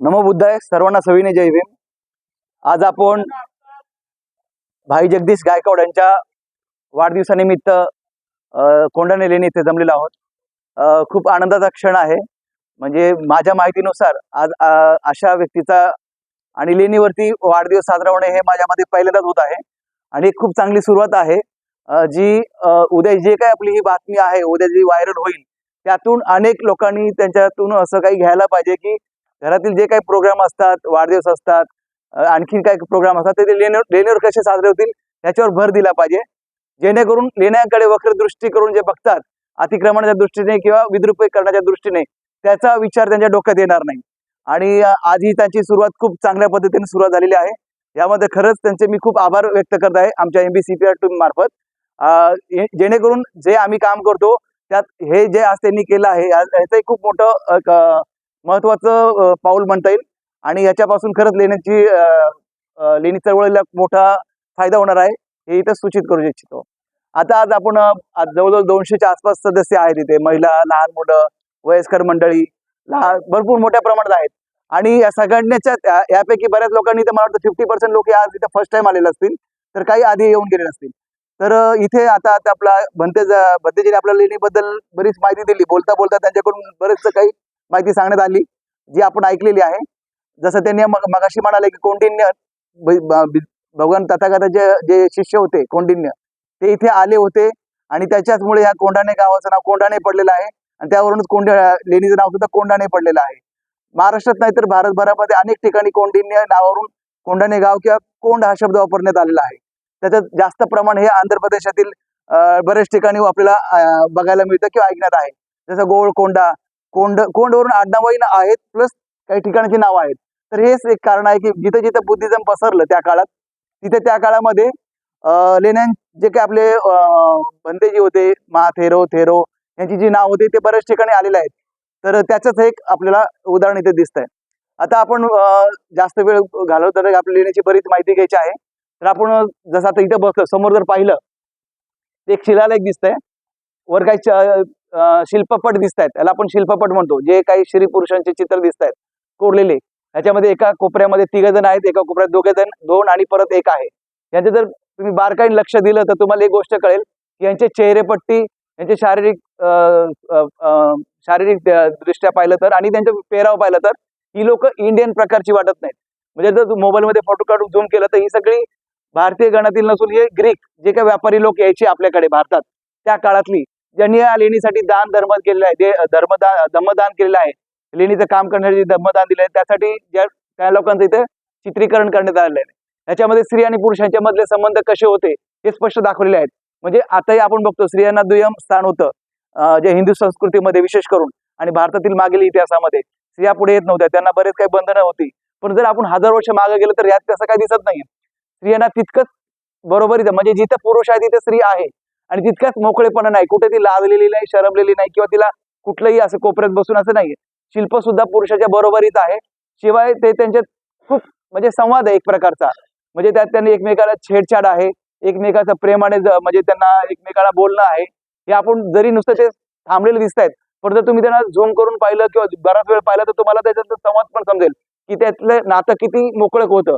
नमो बुद्धाय सर्वांना सविने जय भीम. आज आपण भाई जगदीश गायकवाड यांच्या वाढदिवसानिमित्त अ, लेणी इथे जमलेलो आहोत. खूप आनंदाचा क्षण आहे. म्हणजे माझ्या माहितीनुसार आज अशा व्यक्तीचा आणि लेणीवरती वाढदिवस साजरा होणे हे माझ्यामध्ये पहिल्यांदाच होत आहे. आणि खूप चांगली सुरुवात आहे. जी उद्या जे काही आपली ही बातमी आहे उद्या जी व्हायरल होईल त्यातून अनेक लोकांनी त्यांच्यातून असं काही घ्यायला पाहिजे की घरातील जे काही प्रोग्राम असतात वाढदिवस असतात आणखी आणखीन काही प्रोग्राम असतात ते लेण्या लेण्यावर कसे साजरे होतील याच्यावर भर दिला पाहिजे. जेणेकरून लेण्याकडे वक्र दृष्टी करून जे बघतात अतिक्रमणाच्या दृष्टीने किंवा विद्रुपी करण्याच्या दृष्टीने त्याचा विचार त्यांच्या डोक्यात येणार नाही. आणि आजही आज ही त्यांची सुरुवात खूप चांगल्या पद्धतीने सुरुवात झालेली आहे. यामध्ये खरंच त्यांचे मी खूप आभार व्यक्त करत आहे आमच्या M B C P R team मार्फत. जेणेकरून जे आम्ही काम करतो त्यात हे जे आज त्यांनी केलं आहे याचंही याचं खूप मोठं महत्वाचं पाऊल म्हणता येईल. आणि याच्यापासून खरंच लेण्याची लेणी चळवळीला मोठा फायदा होणार आहे हे इथं सूचित करू इच्छितो. आता आज आपण आज जवळजवळ दोनशेच्या आसपास सदस्य आहेत इथे. महिला लहान मुलं वयस्कर मंडळी लहान भरपूर मोठ्या प्रमाणात आहेत. आणि या सगळ्यांच्या यापैकी बऱ्याच लोकांनी तर मला वाटतं फिफ्टी पर्सेंट लोक आज इथे फर्स्ट टाइम आलेले असतील. तर काही आधी येऊन गेले असतील. तर इथे आता आता आपला भंतेज भंतेजीने आपल्या लेणीबद्दल बरीच माहिती दिली. बोलता बोलता त्यांच्याकडून बरेचसं काही माहिती सांगण्यात आली जी आपण ऐकलेली आहे. जसं त्यांनी मगाशी म्हणाले की कौंडिन्य भगवान तथागताचे जे शिष्य होते कौंडिन्य ते इथे आले होते आणि त्याच्याचमुळे ह्या कोंढाणे गावाचं नाव कोंढाणे पडलेलं आहे आणि त्यावरूनच कोंढ लेणीचं नाव सुद्धा कोंढाणे पडलेलं आहे. महाराष्ट्रात नाही तर भारतभरामध्ये अनेक ठिकाणी कोंडिन्य नावावरून कोंढाणे गाव किंवा कोंड हा शब्द वापरण्यात आलेला आहे. त्याच्यात जास्त प्रमाण हे आंध्र प्रदेशातील बऱ्याच ठिकाणी आपल्याला बघायला मिळतं किंवा ऐकण्यात आहे. जसं गोळकोंडा कोंड कोंडवरून आडनावही आहेत प्लस काही ठिकाणची नावं आहेत. तर हेच एक कारण आहे की जिथे जिथे बुद्धिझम पसरलं त्या काळात तिथे त्या काळामध्ये लेण्यां लेण्या जे काही आपले भंतेजी होते मा थेरो थेरो यांची जी नाव होती ते बऱ्याच ठिकाणी आलेले आहेत. तर त्याचंच एक आपल्याला उदाहरण इथे दिसत आहे आता आपण जास्त वेळ घालवत तर आपल्या लेण्याची बरीच माहिती घ्यायची आहे. तर आपण जसं आता इथं बसलो समोर जर पाहिलं एक शिलालेख दिसतंय. वर काही शिल्पपट दिसत आहेत त्याला आपण शिल्पपट म्हणतो. जे काही श्री पुरुषांचे चित्र दिसत आहेत कोरलेले. याच्यामध्ये एका कोपऱ्यामध्ये तिघ जण आहेत. एका कोपऱ्यात दोघे जण दोन आणि परत एक आहे. यांचे जर तुम्ही बारकाईने लक्ष दिलं तर तुम्हाला एक गोष्ट कळेल की यांचे चेहरेपट्टी यांचे शारीरिक शारीरिक दृष्ट्या पाहिलं तर आणि त्यांचं पेहराव पाहिलं तर ही लोक इंडियन प्रकारची वाटत नाहीत. म्हणजे जर मोबाईलमध्ये फोटो काढून झूम केलं तर ही सगळी भारतीय गणातील नसून हे ग्रीक जे काही व्यापारी लोक यायचे आपल्याकडे भारतात त्या काळातली. ज्यांनी या लेणीसाठी दान धर्म केलेलं आहे दे- धर्मदान धम्मदान केलेलं आहे लेणीचं काम करण्यासाठी धम्मदान दिलं आहे त्यासाठी ज्या त्या लोकांचं इथे चित्रीकरण करण्यात आलेलं आहे. याच्यामध्ये स्त्री आणि पुरुषांच्या मधले संबंध कसे होते हे स्पष्ट दाखवलेले आहेत. म्हणजे आताही आपण बघतो स्त्रियांना दुय्यम स्थान होतं जे हिंदू संस्कृतीमध्ये विशेष करून आणि भारतातील मागील इतिहासामध्ये स्त्रिया पुढे येत नव्हत्या त्यांना बरेच काही बंधनं होती. पण जर आपण हजार वर्ष मागे गेलो तर यात तसं काही दिसत नाही स्त्रियांना तितकंच बरोबरीचं म्हणजे जिथे पुरुष आहे तिथे स्त्री आहे. आणि तितक्याच मोकळेपणा नाही. कुठे ती लावलेली नाही शरमलेली नाही किंवा तिला कुठलंही असं कोपऱ्यात बसून असं नाहीये. शिल्प सुद्धा पुरुषाच्या बरोबरीत आहे. शिवाय ते त्यांच्यात खूप म्हणजे संवाद आहे एक प्रकारचा. म्हणजे त्यात त्यांनी एकमेकाला छेडछाड आहे. एकमेकाचं प्रेमाने म्हणजे त्यांना एकमेकाला बोलणं आहे. हे आपण जरी नुसतं ते थांबलेले दिसत आहेत पण जर तुम्ही त्यांना झूम करून पाहिलं किंवा बराच वेळ पाहिलं तर तुम्हाला त्याच्यात संवाद पण समजेल की त्यातलं नातं किती मोकळक होतं.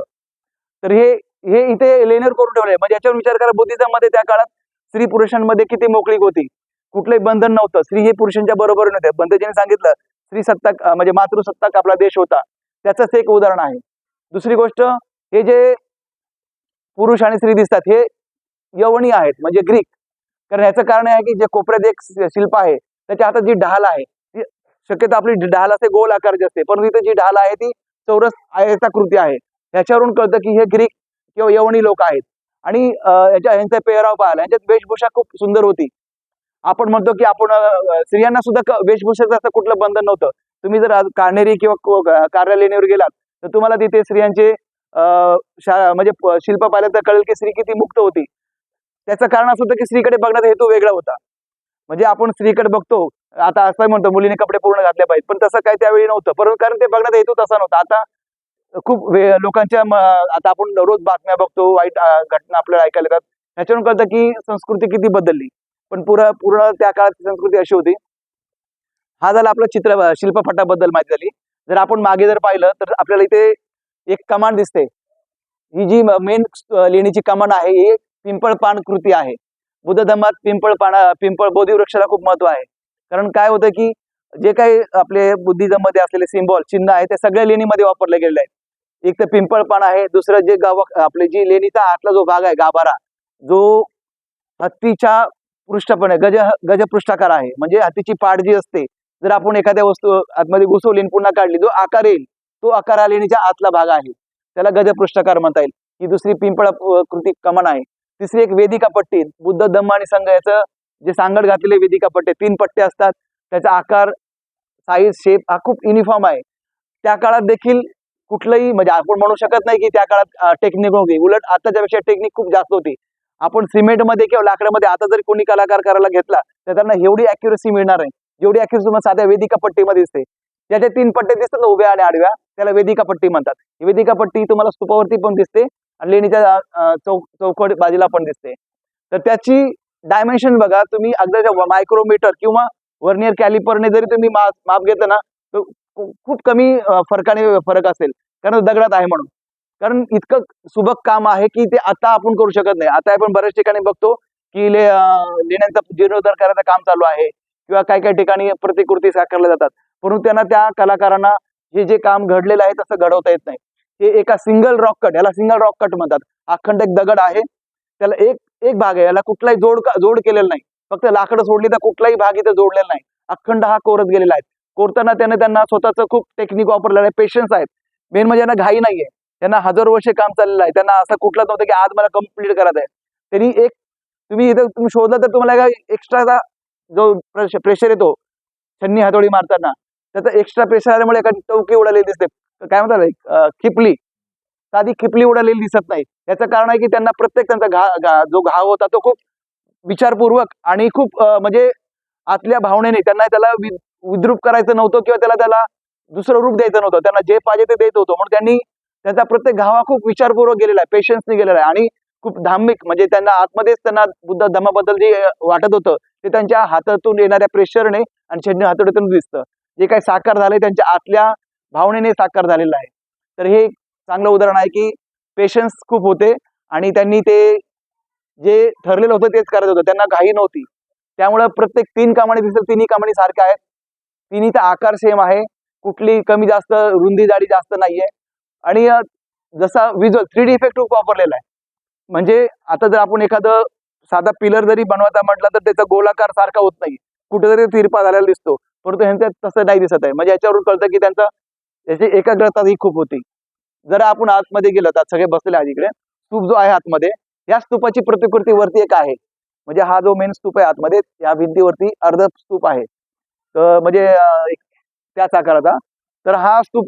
तर हे हे इथे लेनर करून ठेवलंय. म्हणजे याच्यावर विचार करा बुद्धिझममध्ये त्या काळात स्त्री पुरुषांमध्ये किती मोकळीक होती? कुठलंही बंधन नव्हतं. स्त्री हे पुरुषांच्या बरोबर नव्हते बंधजीने सांगितलं स्त्री सत्ताक म्हणजे मातृसत्ताक आपला देश होता. त्याचंच एक उदाहरण आहे. दुसरी गोष्ट हे जे पुरुष आणि स्त्री दिसतात हे यवनी आहेत म्हणजे ग्रीक. कारण याचं कारण आहे की जे कोपऱ्यात एक शिल्प आहे त्याच्या हातात जी ढाल आहे ती शक्यतो आपली ढाल असते गोल आकारची असते. परंतु इथे जी ढाल आहे ती चौरस आयताकृती आहे. ह्याच्यावरून कळतं की हे ग्रीक किंवा यवनी लोक आहेत. आणि याच्या यांचा पेहराव पाहिला यांच्यात वेशभूषा खूप सुंदर होती. आपण म्हणतो की आपण स्त्रियांना सुद्धा वेशभूषेचं असं कुठलं बंधन नव्हतं. तुम्ही जर कानेरी किंवा को- गेलात तर तुम्हाला तिथे स्त्रियांचे म्हणजे शिल्प पाहिलं तर कळेल की स्त्री किती मुक्त होती. त्याचं कारण असं होतं की स्त्रीकडे बघण्याचा हेतू वेगळा होता. म्हणजे आपण स्त्रीकडे बघतो आता असं म्हणतो मुलीने कपडे पूर्ण घातले पाहिजे पण तसं काही त्यावेळी नव्हतं. परंतु कारण ते बघण्याचा हेतू तसा नव्हता. आता खूप वे- लोकांच्या आता आपण रोज बातम्या बघतो वाईट घटना आपल्याला ऐकायला येतात. ह्याच्यावरून कळतं की संस्कृती किती बदलली. पण पुरा पूर्ण त्या काळात संस्कृती अशी होती. हा झाला आपला चित्र शिल्पपटाबद्दल माहिती झाली. जर आपण मागे जर पाहिलं तर आपल्याला इथे एक कमान दिसते. ही जी मेन लेणीची कमान आहे ही पिंपळ पान कृती आहे. बुद्ध धर्मात पिंपळ पाना पिंपळ बोधी वृक्षाला खूप महत्त्व आहे. कारण काय होतं की जे काही आपले बुद्धिझममध्ये असलेले सिम्बॉल चिन्ह आहे ते सगळ्या लेणीमध्ये वापरले गेलेले आहेत. एक तर पिंपळपाड आहे दुसरं जे गाव आपले जी लेणीचा आतला जो भाग आहे गाभारा जो हत्तीच्या पृष्ठपणे गज गजपृष्ठाकार आहे. म्हणजे हत्तीची पाठ जी असते जर आपण एखाद्या वस्तू आतमध्ये घुसवली आणि पुन्हा काढली जो आकार येईल तो आकार लेणीच्या आतला भाग आहे. त्याला गजपृष्ठाकार म्हणता येईल. ही दुसरी पिंपळ कृती कमान आहे. तिसरी एक वेदिका पट्टी बुद्ध धम्म आणि संघ याचं जे सांगड घातलेले वेदिका पट्टे तीन पट्टे असतात. त्याचा आकार साईज शेप हा खूप युनिफॉर्म आहे. त्या काळात देखील कुठलंही म्हणजे आपण म्हणू शकत नाही की त्या काळात टेक्निक होती उलट आताच्या पेक्षा टेक्निक खूप जास्त होती. आपण सिमेंटमध्ये किंवा लाकडामध्ये आता जर कोणी कलाकार करायला घेतला तर त्यांना एवढी अॅक्युरेसी मिळणार नाही. जेवढी अॅक्युरेसी तुम्हाला साध्या वेदिका पट्टीमध्ये दिसते. त्याच्या तीन पट्टे दिसतात ना उभ्या आणि आडव्या त्याला वेदिका पट्टी म्हणतात. ही वेदिका पट्टी तुम्हाला स्तूपावरती पण दिसते आणि लेणीच्या चौक चौकट बाजूला पण दिसते. तर त्याची डायमेन्शन बघा तुम्ही अगदी मायक्रोमीटर किंवा वर्नियर कॅलिपरने जरी तुम्ही माप माप घेतलं ना तर खूप कमी फरकाने फरक असेल. कारण दगडात आहे म्हणून. कारण इतकं सुबक काम आहे की ते आता आपण करू शकत नाही. आता आपण बऱ्याच ठिकाणी बघतो की ले लेण्यांचा जीर्णोद्धार करायचं काम चालू आहे किंवा काही काही ठिकाणी प्रतिकृती साकारल्या जातात. परंतु त्यांना त्या कलाकारांना हे जे काम घडलेलं आहे तसं घडवता येत नाही. हे एका सिंगल रॉक कट याला सिंगल रॉक कट म्हणतात. अखंड एक दगड आहे. त्याला एक एक भाग आहे. याला कुठलाही जोड जोड केलेला नाही. फक्त लाकडं सोडली तर कुठलाही भाग इथे जोडलेला नाही. अखंड हा कोरत गेलेला आहे. कोरताना त्याने त्यांना स्वतःचं खूप टेक्निक वापरलेलं आहे. पेशन्स आहेत. मेन म्हणजे यांना घाई नाहीये. त्यांना हजारो वर्षे काम चाललेलं आहे. त्यांना असं कुठलं नव्हतं की आज मला कंप्लीट करायचं आहे. तरी एक तुम्ही इथं तुम्ही शोधलं तर तुम्हाला एक्स्ट्राचा जो प्रेशर येतो छन्नी हातोडी मारताना त्याचा एक्स्ट्रा प्रेशर आल्यामुळे एका टवकी उडालेली दिसते. काय म्हणतात खिपली. साधी खिपली उडालेली दिसत नाही. याचं कारण आहे की त्यांना प्रत्येक त्यांचा घा घा- जो घाव होता तो खूप विचारपूर्वक आणि खूप म्हणजे आतल्या भावनेने त्यांना त्याला वि- विद्रूप करायचं नव्हतं किंवा त्याला त्याला दुसरं रूप द्यायचं नव्हतं. त्यांना जे पाहिजे ते देत होतं. म्हणून त्यांनी त्यांचा प्रत्येक घावा खूप विचारपूर्वक गेलेला आहे पेशन्सने गेलेला आहे. आणि खूप धार्मिक म्हणजे त्यांना आतमध्येच त्यांना बुद्ध धर्माबद्दल जे वाटत होतं ते त्यांच्या हातातून येणाऱ्या प्रेशरने आणि छन्नी हातोडीतून दिसतं. जे काही साकार झालंय त्यांच्या आतल्या भावनेने साकार झालेलं आहे. तर हे चांगलं उदाहरण आहे की पेशन्स खूप होते आणि त्यांनी ते जे ठरलेलं होतं तेच करत होतं. त्यांना घाई नव्हती. त्यामुळं प्रत्येक तीन कामाने दिसत तिन्ही कामाने सारख्या आहेत. तिन्हीचा आकार सेम आहे. कुठली कमी जास्त रुंदी जाडी जास्त नाहीये. आणि जसा विज्युअल थ्री डी इफेक्ट खूप वापरलेला आहे. म्हणजे आता जर आपण एखादं साधा पिलर जरी बनवायचा म्हटलं तर त्याचा गोलाकार सारखा होत नाही कुठेतरी तिरपा झालेला दिसतो. परंतु ह्यांच्यात तसं नाही दिसत आहे. म्हणजे याच्यावरून कळतं की त्यांचा याची एकाग्रता ही खूप होती. जर आपण आतमध्ये गेलो तर सगळे बसलेले आहेत इकडे. स्तूप जो आहे आतमध्ये या स्तूपाची प्रतिकृती वरती एक आहे. म्हणजे हा जो मेन स्तूप आहे आतमध्ये या भिंतीवरती अर्ध स्तूप आहे. म्हणजे त्याच आकाराचा. तर हा स्तूप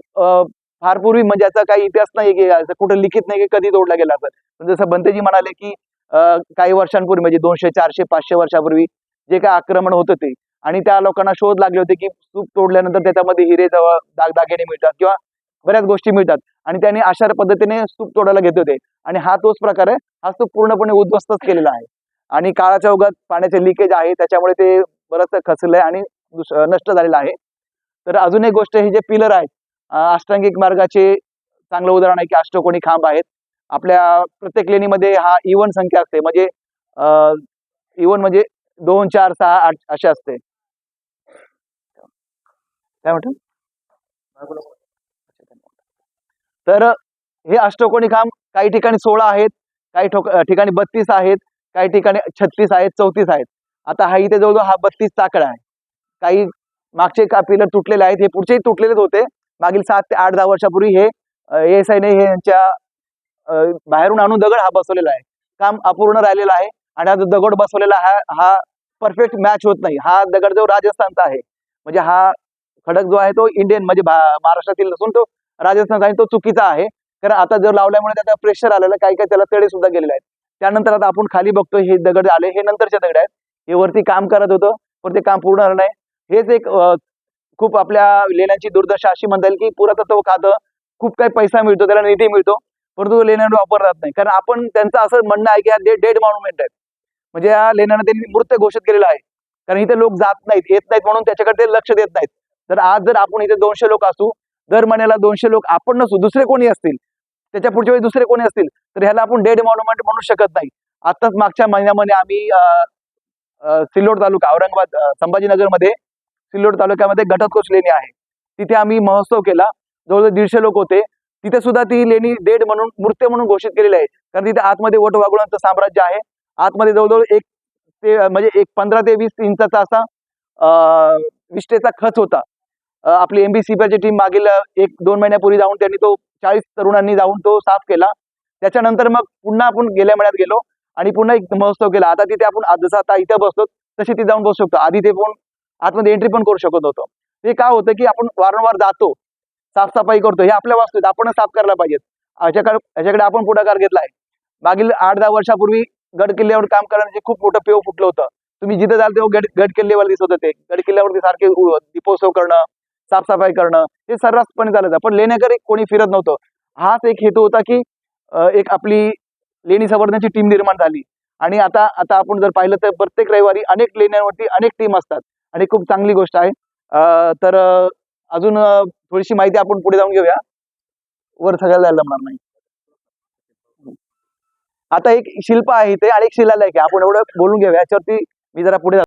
फार पूर्वी म्हणजे याचा काही इतिहास नाही की असं कुठं लिखित नाही की कधी तोडला गेला असं. जसं बंतेजी म्हणाले की काही वर्षांपूर्वी म्हणजे दोनशे चारशे पाचशे वर्षापूर्वी जे काय आक्रमण होतं ते. आणि त्या लोकांना शोध लागले होते की स्तूप तोडल्यानंतर त्याच्यामध्ये हिरे जवळ दागदागिने मिळतात किंवा बऱ्याच गोष्टी मिळतात. आणि त्यांनी अशा पद्धतीने स्तूप तोडायला घेतले होते. आणि हा तोच प्रकार आहे. हा स्तूप पूर्णपणे उद्ध्वस्तच केलेला आहे. आणि काळाच्या ओघात पाण्याचे लिकेज आहे. त्याच्यामुळे ते बरंच खचलंय आणि नष्ट झालेलं आहे. तर अजून एक गोष्ट हे जे पिलर आहेत अष्टांगिक मार्गाचे चांगलं उदाहरण आहे की अष्टकोणी खांब आहेत. आपल्या प्रत्येक लेणीमध्ये हा इवन संख्या असते. म्हणजे इवन म्हणजे दोन चार सहा आठ असे असते. काय म्हणत तर हे अष्टकोणी खांब काही ठिकाणी सोळा आहेत काही ठिकाणी बत्तीस आहेत काही ठिकाणी छत्तीस आहेत चौतीस आहेत. आता हा इथे जवळजवळ हा बत्तीस चाकडा आहे. काही मागचे का पिलर तुटलेले आहेत हे पुढचेही तुटलेलेच होते. मागील सात ते आठ दहा वर्षापूर्वी हे एस आयने हे यांच्या बाहेरून आणून दगड हा बसवलेला आहे. काम अपूर्ण राहिलेला आहे आणि हा दगड बसवलेला हा हा परफेक्ट मॅच होत नाही. हा दगड जो राजस्थानचा आहे म्हणजे हा खडक जो आहे तो इंडियन म्हणजे महाराष्ट्रातील नसून तो राजस्थानचा आहे तो चुकीचा आहे. कारण आता जर लावल्यामुळे त्याचा प्रेशर आलेलं आहे, काही काही त्याला तडे सुद्धा गेलेले आहेत. त्यानंतर आता आपण खाली बघतो हे दगड आले हे नंतरचे दगड आहेत. हे वरती काम करत होतं पण ते काम पूर्ण झालं नाही. हेच एक खूप आपल्या लेण्यांची दुर्दशा अशी म्हणता येईल की पुरातत्व खातं खूप काही पैसा मिळतो त्याला निधी मिळतो परंतु तो लेण्यांवर वापरला जात नाही. कारण आपण त्यांचं असं म्हणणं आहे की हा डेड मॉन्युमेंट आहेत. म्हणजे या लेण्यांना त्यांनी मृत घोषित केलेला आहे. कारण इथे लोक जात नाहीत येत नाहीत म्हणून त्याच्याकडे ते लक्ष देत नाहीत. तर आज जर आपण इथे दोनशे लोक असू दर महिन्याला दोनशे लोक आपण नसू दुसरे कोणी असतील त्याच्या पुढच्या वेळी दुसरे कोणी असतील तर ह्याला आपण डेड मॉन्युमेंट म्हणू शकत नाही. आताच मागच्या महिन्यामध्ये आम्ही अं, सिल्लोड तालुका औरंगाबाद संभाजीनगरमध्ये सिल्लोड तालुक्यामध्ये घटकोच लेणी आहे. तिथे आम्ही महोत्सव केला. जवळजवळ दीडशे लोक होते. तिथे सुद्धा ती लेणी डेड म्हणून मूर्ती म्हणून घोषित केलेली आहे. कारण तिथे आतमध्ये वट वागुळांचं साम्राज्य आहे. आतमध्ये जवळजवळ एक ते म्हणजे एक पंधरा ते वीस इंचाचा असा अं, विष्टेचा खच होता. आपली एमबीसीपीची टीम मागील एक दोन महिन्यापूर्वी जाऊन त्यांनी तो चाळीस तरुणांनी जाऊन तो साफ केला. त्याच्यानंतर मग पुन्हा आपण गेल्या महिन्यात गेलो आणि पुन्हा एक महोत्सव केला. आता तिथे आपण जसं आता इथं बसतो तशी तिथे जाऊन बसू शकतो. आधी ते पण आतमध्ये एंट्री पण करू शकत होतो ते काय होतं की आपण वारंवार जातो साफसफाई करतो हे आपल्या वास्तूत आपणच साफ करायला पाहिजेत. याच्याकडे याच्याकडे आपण पुढाकार घेतलाय. मागील आठ दहा वर्षापूर्वी गड किल्ल्यावर काम करण्याचे खूप मोठं पेव फुटलं होतं. तुम्ही जिथे जाल तेव्हा गड गड किल्ल्यावर दिसत होते. गड किल्ल्यावरती सारखे दीपोत्सव करणं साफसफाई करणं हे सर्रासपणे चालत होतं. पण लेण्याकडे कोणी फिरत नव्हतं. हाच एक हेतू होता की एक आपली लेणी संवर्धनाची टीम निर्माण झाली. आणि आता आता आपण जर पाहिलं तर प्रत्येक रविवारी अनेक लेण्यांवरती अनेक टीम असतात. आणि खूप चांगली गोष्ट आहे. तर अजून थोडीशी माहिती आपण पुढे जाऊन घेऊया. वर सगळ्याला जायला जमणार नाही. आता एक शिल्प आहे इथे आणि एक शिलालेख आहे. आपण एवढं बोलून घेऊया. याच्यावरती मी जरा पुढे